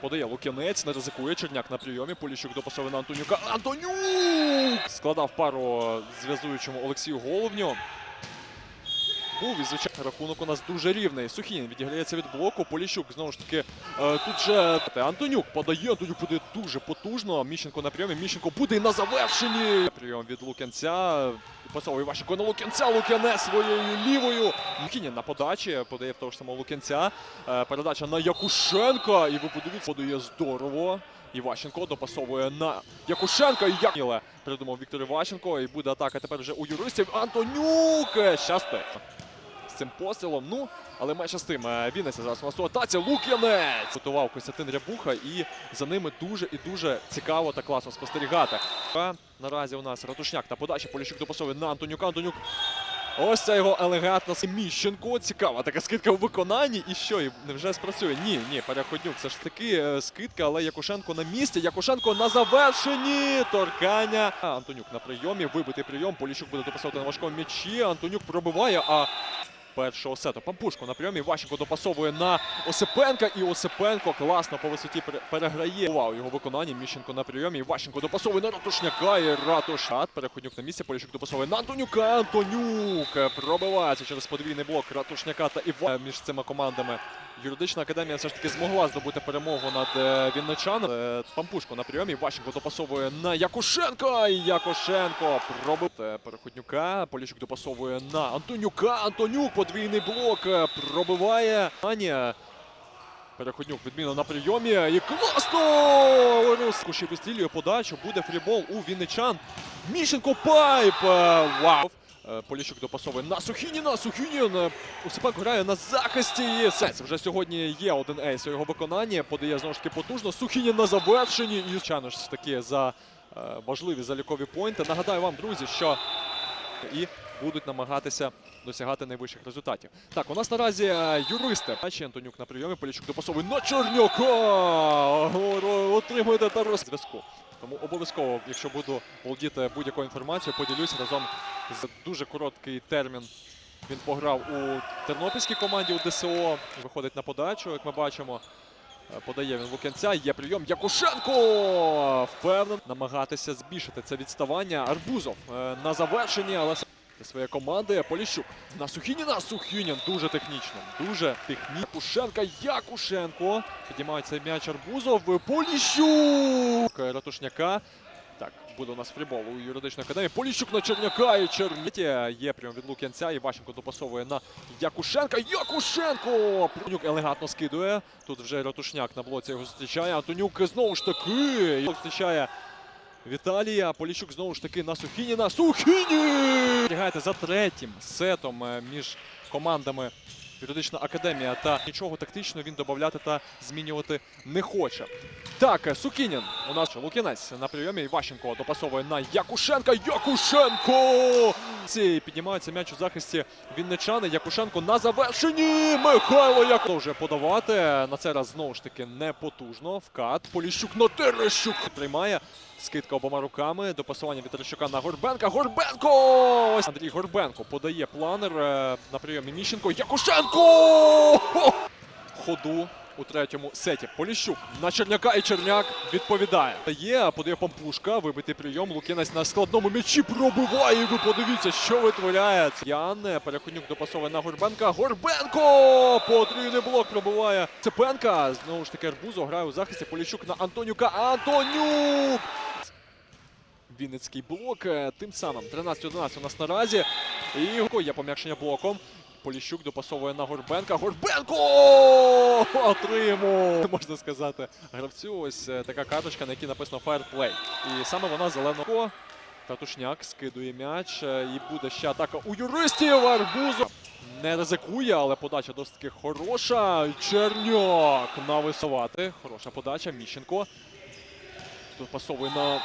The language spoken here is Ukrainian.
Подає Лук'янець, не ризикує. Черняк на прийомі. Поліщук допасовує на Антонюка. Антонюк! Складав пару зв'язуючому Олексію Головню. Був і звичайно рахунок у нас дуже рівний. Сухінін відіграється від блоку. Поліщук знову ж таки е, тут же Антонюк подає. Антонюк буде дуже потужно. Міщенко на прийомі. Міщенко буде на завершенні. Прийом від Лук'янця. Пасовує Івашенко на Лукенця Лук'яне своєю лівою. Сухінін на подачі. Подає в того ж самого Лук'янця. Е, передача на Якушенка. І ви подивіться, подає здорово. Іващенко допасовує на Якушенка. І як придумав Віктор Іващенко. І буде атака тепер вже у юристів. Антонюк щастить цим пострілом. Ну, але менше з тим. е, Вінниця зараз у нас у атаці. Лук'янець! Готував Костянтин Рябуха, і за ними дуже і дуже цікаво та класно спостерігати. Наразі у нас Ратушняк на подачі. Поліщук допасовує на Антонюка. Антонюк. Ось ця його елегантна Міщенко. Цікава така скидка в виконанні. І що? І невже спрацює? Ні, ні, переходнюк. Це ж таки е, скидка, але Якушенко на місці. Якушенко на завершенні. Торкання. Антонюк на прийомі. Вибитий прийом. Поліщук буде допасовувати на важкому м'ячі. Антонюк пробиває. А першого сету. Пампушко на прийомі. Ващенко допасовує на Осипенка. І Осипенко класно по висоті переграє. Ував його виконання. Міщенко на прийомі. Ващенко допасовує на Ратушняка. І Ратушат. Переходнюк на місці. Поліщук допасовує на Антонюка. Антонюк пробивається через подвійний блок Ратушняка та Іва між цими командами. Юридична академія все ж таки змогла здобути перемогу над е, Вінничаном. Е, Пампушко на прийомі. Ващенко допасовує на Якушенка. І Якушенко пробив е, Переходнюка. Поліщук допасовує на Антонюка. Антонюк подвійний блок е, пробиває. Аня. Переходнюк відмінно на прийомі. І класно! Куші вистрілює подачу. Буде фрібол у Вінничан. Міщенко пайп. Е, Вау! Е, Поліщук допасовує на Сухініна. Сухінін. Осипенко грає на захисті. Все. Вже сьогодні є один ейс у його виконанні. Подає знову ж таки потужно. Сухінін на завершенні. І звичайно ж таки за важливі залікові поінти. Нагадаю вам, друзі, що і будуть намагатися досягати найвищих результатів. Так, у нас наразі е, юристи. Бачі Антонюк на прийомі. Поліщук допасовує на Чорнюка. Отримуєте та роз- зв'язку. Тому обов'язково, якщо буду володіти будь-якою інформацією, поділюся разом з дуже короткий термін. Він пограв у тернопільській команді у ДСО. Виходить на подачу, як ми бачимо. Е, Подає він Лук'янця. Є прийом. Якушенко! Впевнений намагатися збільшити це відставання. Арбузов е, на завершенні, але для своєї команди Поліщук на Сухініна. Сухінін дуже технічно. Дуже технічно. Якушенка. Якушенко. Піднімає цей м'яч Арбузов. Поліщук! Ратушняка. Так, буде у нас фрібол у юридичній академії. Поліщук на Черняка і Черніті. Є прийом від Лук'янця. І Ващенко допасовує на Якушенка. Якушенко! Антонюк елегантно скидує. Тут вже Ратушняк на блоці його зустрічає. Антонюк знову ж таки зустрічає Віталія. Поліщук знову ж таки на Сухініна. Сухінін! Спостерігаєте за третім сетом е, між командами Юридична академія та нічого тактично він додати та змінювати не хоче. Так, е, Сукінін у нас Лукінець на прийомі. Іващенко допасовує на Якушенка. Якушенко! Ці піднімається м'яч у захисті Вінничани. Якушенко на завершенні. Михайло як продовжує подавати. На цей раз знову ж таки не потужно. Вкат. Поліщук на Терещук. Приймає. Скидка обома руками. Допасування від Трещука на Горбенка. Горбенко! Ось Андрій Горбенко подає планер е, на прийомі Міщенко. Якушенко! Ходу у третьому сеті. Поліщук на Черняка і Черняк відповідає. Є, подає Пампушка, вибитий прийом. Лукінець на складному м'ячі пробиває. Ви подивіться, що витворяє. Ян Переходнюк допасовує на Горбенка. Горбенко! Потрійний блок пробиває Цепенка. Знову ж таки Арбузо грає у захисті. Поліщук на Антонюка. Антонюк! Вінницький блок. Тим самим 13-11 у нас наразі. І є пом'якшення блоком. Поліщук допасовує на Горбенка. Горбенко! Отримує, можна сказати, гравцю. Ось е, така карточка, на якій написано Play. І саме вона зеленого. Татушняк скидує м'яч. е, І буде ще атака у юристів. Арбузов не ризикує, але подача досить таки хороша. Черняк нависувати. Хороша подача. Міщенко. Тут пасовує на